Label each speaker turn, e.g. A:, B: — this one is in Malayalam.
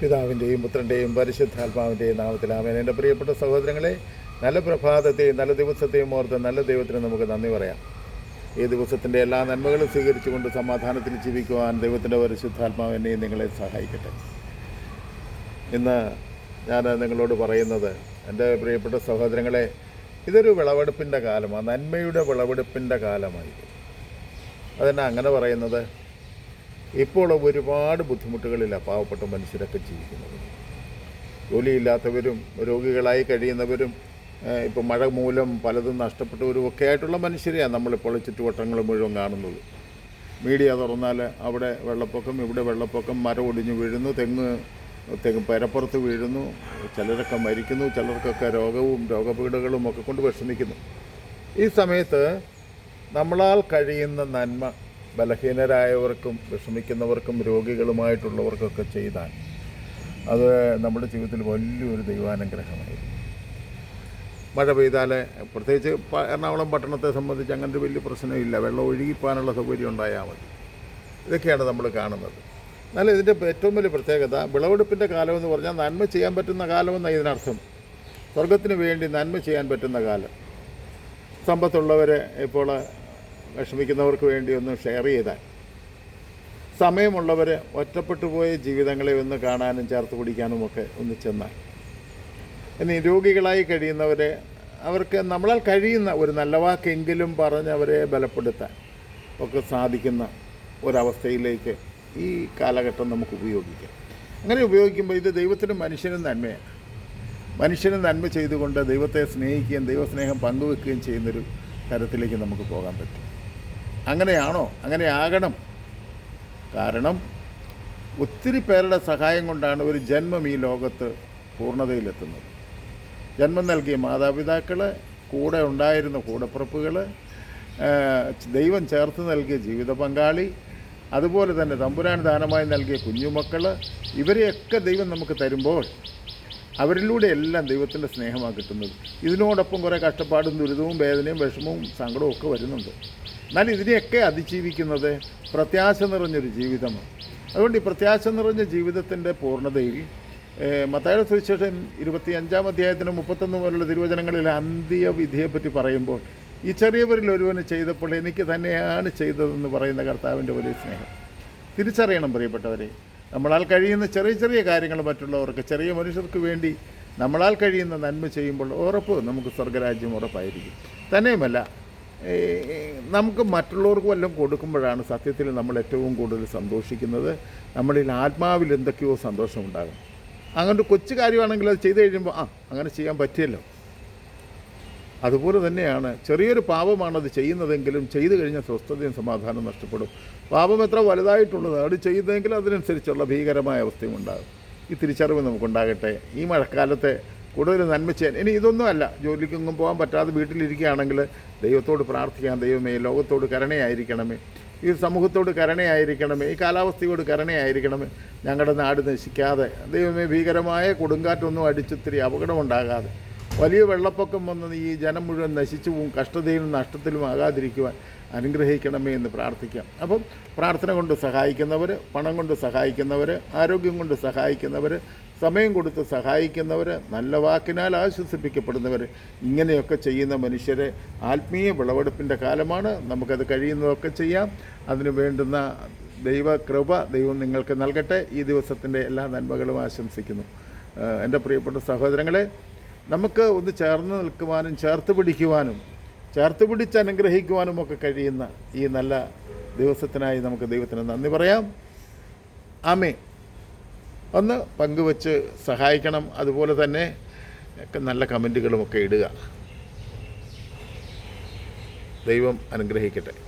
A: പിതാവിന്റെയും പുത്രന്റെയും പരിശുദ്ധാത്മാവിന്റെയും നാമത്തിൽ ആമേൻ. എന്റെ പ്രിയപ്പെട്ട സഹോദരങ്ങളെ നല്ല പ്രഭാതത്തെയും നല്ല ദിവസത്തെയും ഓർത്ത് നല്ല ദൈവത്തിന് നമുക്ക് നന്ദി പറയാം. ഈ ദിവസത്തിന്റെ എല്ലാ നന്മകളും സ്വീകരിച്ചുകൊണ്ട് സമാധാനത്തിൽ ജീവിക്കുവാൻ ദൈവത്തിന്റെ പരിശുദ്ധാത്മാവ് എന്നെയും നിങ്ങളെ സഹായിക്കട്ടെ. ഇന്ന് ഞാൻ നിങ്ങളോട് പറയുന്നത് എന്റെ പ്രിയപ്പെട്ട സഹോദരങ്ങളെ ഇതൊരു വിളവെടുപ്പിന്റെ കാലമാണ് നന്മയുടെ വിളവെടുപ്പിന്റെ കാലമായിരിക്കും. അതെന്നാ അങ്ങനെ പറയുന്നത്? ഇപ്പോൾ ഒരുപാട് ബുദ്ധിമുട്ടുകളിലാണ് പാവപ്പെട്ട മനുഷ്യരൊക്കെ ജീവിക്കുന്നത്. ജോലിയില്ലാത്തവരും രോഗികളായി കഴിയുന്നവരും ഇപ്പം മഴ മൂലം പലതും നഷ്ടപ്പെട്ടവരും ഒക്കെ ആയിട്ടുള്ള മനുഷ്യരെയാണ് നമ്മളിപ്പോൾ ചുറ്റുവട്ടങ്ങൾ മുഴുവൻ കാണുന്നത്. മീഡിയ തുറന്നാൽ അവിടെ വെള്ളപ്പൊക്കം ഇവിടെ വെള്ളപ്പൊക്കം മരം ഒടിഞ്ഞു വീഴുന്നു തെങ്ങ് തെങ്ങ് പരപ്പുറത്ത് വീഴുന്നു ചിലരൊക്കെ മരിക്കുന്നു ചിലർക്കൊക്കെ രോഗവും രോഗപീഠകളും ഒക്കെ കൊണ്ട് വിഷമിക്കുന്നു. ഈ സമയത്ത് നമ്മളാൽ കഴിയുന്ന നന്മ ബലഹീനരായവർക്കും വിഷമിക്കുന്നവർക്കും രോഗികളുമായിട്ടുള്ളവർക്കൊക്കെ ചെയ്താൽ അത് നമ്മുടെ ജീവിതത്തിൽ വലിയൊരു ദൈവാനുഗ്രഹമായിരുന്നു. മഴ പെയ്താൽ പ്രത്യേകിച്ച് എറണാകുളം പട്ടണത്തെ സംബന്ധിച്ച് അങ്ങനെ ഒരു വലിയ പ്രശ്നമില്ല. വെള്ളം ഒഴുകിപ്പോകാനുള്ള സൗകര്യം ഉണ്ടായാൽ മതി. ഇതൊക്കെയാണ് നമ്മൾ കാണുന്നത്. എന്നാൽ ഇതിന്റെ ഏറ്റവും വലിയ പ്രത്യേകത വിളവെടുപ്പിന്റെ കാലമെന്ന് പറഞ്ഞാൽ നന്മ ചെയ്യാൻ പറ്റുന്ന കാലമെന്നാണ് ഇതിനർത്ഥം. സ്വർഗത്തിന് വേണ്ടി നന്മ ചെയ്യാൻ പറ്റുന്ന കാലം. സമ്പത്തുള്ളവരെ ഇപ്പോൾ വിഷമിക്കുന്നവർക്ക് വേണ്ടി ഒന്ന് ഷെയർ ചെയ്താൽ. സമയമുള്ളവർ ഒറ്റപ്പെട്ടു പോയ ജീവിതങ്ങളെ ഒന്ന് കാണാനും ചേർത്ത് പിടിക്കാനും ഒക്കെ ഒന്ന് ചെന്നാൽ. ഇനി രോഗികളായി കഴിയുന്നവരെ അവർക്ക് നമ്മളാൽ കഴിയുന്ന ഒരു നല്ല വാക്കെങ്കിലും പറഞ്ഞ് അവരെ ബലപ്പെടുത്താൻ ഒക്കെ സാധിക്കുന്ന ഒരവസ്ഥയിലേക്ക് ഈ കാലഘട്ടം നമുക്ക് ഉപയോഗിക്കാം. അങ്ങനെ ഉപയോഗിക്കുമ്പോൾ ഇത് ദൈവത്തിനും മനുഷ്യനും നന്മയാണ്. മനുഷ്യന് നന്മ ചെയ്തുകൊണ്ട് ദൈവത്തെ സ്നേഹിക്കുകയും ദൈവസ്നേഹം പങ്കുവെക്കുകയും ചെയ്യുന്നൊരു തരത്തിലേക്ക് നമുക്ക് പോകാൻ പറ്റും. അങ്ങനെയാണോ? അങ്ങനെ ആകണം. കാരണം ഒത്തിരി പേരുടെ സഹായം കൊണ്ടാണ് ഒരു ജന്മം ഈ ലോകത്ത് പൂർണതയിലെത്തുന്നത്. ജന്മം നൽകിയ മാതാപിതാക്കൾ കൂടെ ഉണ്ടായിരുന്ന കൂടപ്പിറപ്പുകൾ ദൈവം ചേർത്ത് നൽകിയ ജീവിത പങ്കാളി അതുപോലെ തന്നെ തമ്പുരാൻ ദാനമായി നൽകിയ കുഞ്ഞുമക്കൾ ഇവരെയൊക്കെ ദൈവം നമുക്ക് തരുമ്പോൾ അവരിലൂടെ എല്ലാം ദൈവത്തിന്റെ സ്നേഹമാണ് കിട്ടുന്നത്. ഇതിനോടൊപ്പം കുറേ കഷ്ടപ്പാടും ദുരിതവും വേദനയും വിഷമവും സങ്കടവും ഒക്കെ വരുന്നുണ്ട്. എന്നാൽ ഇതിനെയൊക്കെ അതിജീവിക്കുന്നത് പ്രത്യാശ നിറഞ്ഞൊരു ജീവിതമാണ്. അതുകൊണ്ട് ഈ പ്രത്യാശ നിറഞ്ഞ ജീവിതത്തിന്റെ പൂർണതയിൽ മത്തായ സുവിശേഷൻ ഇരുപത്തി അഞ്ചാം അധ്യായത്തിന് മുപ്പത്തൊന്ന് പോലുള്ള തിരുവചനങ്ങളിൽ അന്ത്യവിധിയെപ്പറ്റി പറയുമ്പോൾ ഈ ചെറിയവരിൽ ഒരുവന് ചെയ്തപ്പോൾ എനിക്ക് തന്നെയാണ് ചെയ്തതെന്ന് പറയുന്ന കർത്താവിന്റെ വലിയ സ്നേഹം. തിരിച്ചറിയണം പ്രിയപ്പെട്ടവരെ നമ്മളാൽ കഴിയുന്ന ചെറിയ ചെറിയ കാര്യങ്ങൾ മറ്റുള്ളവർക്ക് ചെറിയ മനുഷ്യർക്ക് വേണ്ടി നമ്മളാൽ കഴിയുന്ന നന്മ ചെയ്യുമ്പോൾ ഉറപ്പ് നമുക്ക് സ്വർഗരാജ്യം ഉറപ്പായിരിക്കും. തന്നെയുമല്ല നമുക്ക് മറ്റുള്ളവർക്ക് വല്ലതും കൊടുക്കുമ്പോഴാണ് സത്യത്തിൽ നമ്മൾ ഏറ്റവും കൂടുതൽ സന്തോഷിക്കുന്നത്. നമ്മളിൽ ആത്മാവിൽ എന്തൊക്കെയോ സന്തോഷമുണ്ടാകും അങ്ങനെ കൊച്ചു കാര്യമാണെങ്കിൽ അത് ചെയ്തു കഴിയുമ്പോൾ ആ അങ്ങനെ ചെയ്യാൻ പറ്റിയല്ലോ. അതുപോലെ തന്നെയാണ് ചെറിയൊരു പാപമാണ് അത് ചെയ്യുന്നതെങ്കിലും ചെയ്തു കഴിഞ്ഞാൽ സ്വസ്ഥതയും സമാധാനം നഷ്ടപ്പെടും. പാപം എത്ര വലുതായിട്ടുള്ളത് അത് ചെയ്യുന്നതെങ്കിൽ അതിനനുസരിച്ചുള്ള ഭീകരമായ അവസ്ഥയും ഉണ്ടാകും. ഈ തിരിച്ചറിവ് നമുക്കുണ്ടാകട്ടെ. ഈ മഴക്കാലത്തെ കൂടുതൽ നന്മ ചെയ്യാൻ. ഇനി ഇതൊന്നും അല്ല. ജോലിക്കൊന്നും പോകാൻ പറ്റാതെ വീട്ടിലിരിക്കുകയാണെങ്കിൽ ദൈവത്തോട് പ്രാർത്ഥിക്കാൻ ദൈവമേ ലോകത്തോട് കരുണയായിരിക്കണമേ. ഈ സമൂഹത്തോട് കരുണയായിരിക്കണമേ. ഈ കാലാവസ്ഥയോട് കരുണയായിരിക്കണമേ. ഞങ്ങളുടെ നാട് നശിക്കാതെ. ദൈവമേ ഭീകരമായ കൊടുങ്കാറ്റൊന്നും അടിച്ചിത്തിരി അപകടമുണ്ടാകാതെ. വലിയ വെള്ളപ്പൊക്കം വന്ന് ഈ ജനം മുഴുവൻ നശിച്ചു പോകും കഷ്ടതയിലും നഷ്ടത്തിലും ആകാതിരിക്കുവാൻ അനുഗ്രഹിക്കണമേ എന്ന് പ്രാർത്ഥിക്കാം. അപ്പം പ്രാർത്ഥന കൊണ്ട് സഹായിക്കുന്നവർ പണം കൊണ്ട് സഹായിക്കുന്നവർ ആരോഗ്യം കൊണ്ട് സഹായിക്കുന്നവർ സമയം കൊടുത്ത് സഹായിക്കുന്നവർ നല്ല വാക്കിനാൽ ആശ്വസിപ്പിക്കപ്പെടുന്നവർ ഇങ്ങനെയൊക്കെ ചെയ്യുന്ന മനുഷ്യരെ ആത്മീയ വിളവെടുപ്പിന്റെ കാലമാണ്. നമുക്കത് കഴിയുന്നതൊക്കെ ചെയ്യാം. അതിന് വേണ്ടുന്ന ദൈവകൃപ ദൈവം നിങ്ങൾക്ക് നൽകട്ടെ. ഈ ദിവസത്തിന്റെ എല്ലാ നന്മകളും ആശംസിക്കുന്നു. എന്റെ പ്രിയപ്പെട്ട സഹോദരങ്ങളെ നമുക്ക് ഒന്ന് ചേർന്ന് നിൽക്കുവാനും ചേർത്ത് പിടിക്കുവാനും ചേർത്ത് പിടിച്ച് അനുഗ്രഹിക്കുവാനും ഒക്കെ കഴിയുന്ന ഈ നല്ല ദിവസത്തിനായി നമുക്ക് ദൈവത്തിന് നന്ദി പറയാം. ആമേ ഒന്ന് പങ്കുവച്ച് സഹായിക്കണം. അതുപോലെ തന്നെ നല്ല കമന്റുകളുമൊക്കെ ഇടുക. ദൈവം അനുഗ്രഹിക്കട്ടെ.